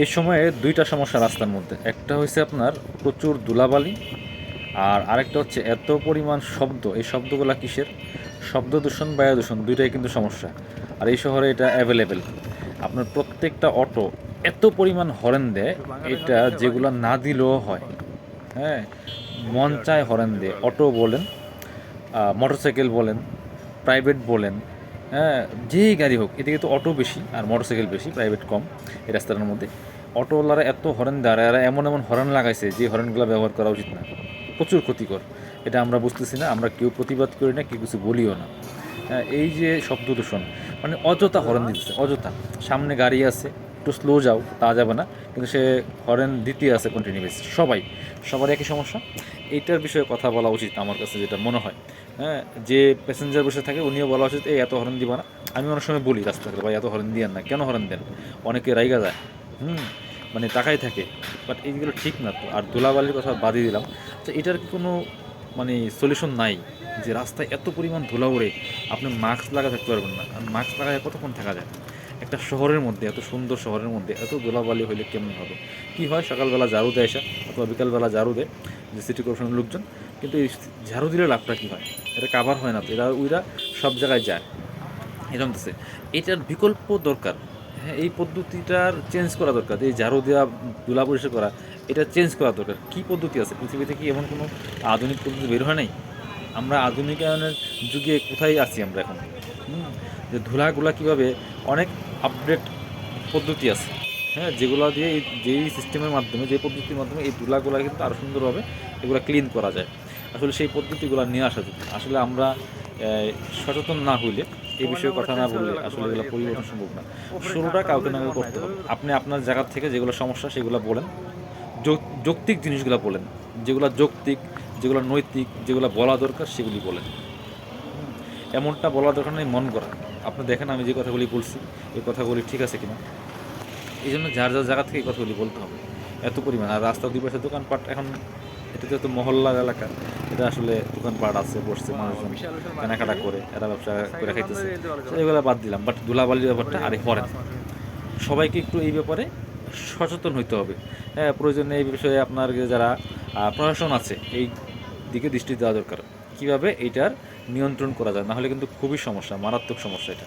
এই সময়ে দুইটা সমস্যা রাস্তার মধ্যে। একটা হচ্ছে আপনার প্রচুর ধুলাবালি, আর আরেকটা হচ্ছে এত পরিমাণ শব্দ। এই শব্দগুলা কিসের? শব্দ দূষণ, বায়ু দূষণ, দুইটাই কিন্তু সমস্যা। আর এই শহরে এটা অ্যাভেলেবেল আপনার প্রত্যেকটা অটো এত পরিমাণ হরেন দেয়, এটা যেগুলো না দিলেও হয়। হ্যাঁ মন চায় হরেন দেয়। অটো বলেন মোটরসাইকেল বলেন প্রাইভেট বলেন যেই গাড়ি হোক এদিকে তো অটো বেশি আর মোটরসাইকেল বেশি প্রাইভেট কম এই রাস্তাটার মধ্যে। অটোওয়ালারা এত হরেন দাঁড়ায় এমন এমন হরেন লাগাইছে যে হরেনগুলো ব্যবহার করা উচিত না। প্রচুর ক্ষতিকর। এটা আমরা বুঝতেছি না আমরা কেউ প্রতিবাদ করি না কেউ কিছু বলিও না। হ্যাঁ, এই যে শব্দ দূষণ মানে অযথা হরেন দিতেছে অযথা। সামনে গাড়ি আছে একটু স্লো যাও, তা যাবে না। কিন্তু সে হরেন দিতে আছে কন্টিনিউ বেসিস সবাই, সবার একই সমস্যা? এইটার বিষয়ে কথা বলা উচিত আমার কাছে যেটা মনে হয়। হ্যাঁ যে প্যাসেঞ্জার বসে থাকে, উনিও বলা উচিত, এই, এত হরেন দিবা না। আমি অনেক সময় বলি রাস্তাঘাটে, ভাই, এত হরেন দিয়েন না। কেন হরেন দেন? অনেকে রাইগা যায়, হুম মানে তাকাই থাকে। বাট এইগুলো ঠিক না তো। আর ধুলাবালির কথা বাদই দিলাম। তো এটার কোনো মানে সলিউশন নাই? যে রাস্তায় এত পরিমাণ ধুলা উড়ে আপনি মাস্ক লাগা থাকতে পারবেন না। আর মাস্ক লাগায় কতক্ষণ থাকা যায়? একটা শহরের মধ্যে, এত সুন্দর শহরের মধ্যে, এত দোলাবালি হইলে কেমন হবে? কি হয়? সকালবেলা ঝাড়ু দেয় এসে অথবা বিকালবেলা ঝাড়ু দেয় যে সিটি কর্পোরেশনের লোকজন, কিন্তু এই ঝাড়ু দিলে লাভটা কী হয়? এটা কাভার হয় না তো, এরা, ওইরা সব জায়গায় যায়। এরকম এটার বিকল্প দরকার হ্যাঁ এই পদ্ধতিটার চেঞ্জ করা দরকার, এই ঝাড়ু দেওয়া ধুলা পরিষ্কার করা, এটা চেঞ্জ করা দরকার। কী পদ্ধতি আছে? পৃথিবীতে কি এমন কোনো আধুনিক পদ্ধতি বের হয় নাই? আমরা আধুনিকায়নের যুগে কোথায় আছি আমরা এখন? যে ধুলাগুলা কীভাবে অনেক আপডেট পদ্ধতি আছে। হ্যাঁ যেগুলো দিয়ে এই, যেই সিস্টেমের মাধ্যমে যে পদ্ধতির মাধ্যমে এই ধুলাগুলা কিন্তু আরও সুন্দরভাবে এগুলো ক্লিন করা যায়। আসলে সেই পদ্ধতিগুলো নিয়ে আসা যেত আসলে আমরা সচেতন না হইলে, এই বিষয়ে কথা না বললে আসলে এগুলো পরিবর্তন সম্ভব না। শুরুটা কাউকে না করতে হবে। আপনি আপনার জায়গা থেকে যেগুলো সমস্যা, সেগুলো বলেন। যৌক্তিক জিনিসগুলো বলেন। যেগুলো যৌক্তিক, যেগুলো নৈতিক, যেগুলো বলা দরকার, সেগুলি বলেন। এমনটা বলা দরকার নেই, মন করা আপনি দেখেন, আমি যে কথাগুলি বলছি, এই কথাগুলি ঠিক আছে কিনা? এই জন্য যার যার জায়গা থেকে এই কথাগুলি বলতে হবে। এত পরিমাণ। আর রাস্তার দুই পাশে দোকানপাট, এখন এটা তো মহল্লার এলাকা। এটা আসলে দোকানপাট আছে, বসছে মানুষজন, কেনাকাটা করে, এরা ব্যবসা করে খাইতেছে। এগুলো বাদ দিলাম বাট ধুলাবালির ব্যাপারটা আরে পরে সবাইকে একটু এই ব্যাপারে সচেতন হইতে হবে। হ্যাঁ প্রয়োজনে এই বিষয়ে আপনার যারা প্রশাসন আছে, এই দিকে দৃষ্টি দেওয়া দরকার। কীভাবে এটার নিয়ন্ত্রণ করা যায় নাহলে কিন্তু খুবই সমস্যা মারাত্মক সমস্যা এটা।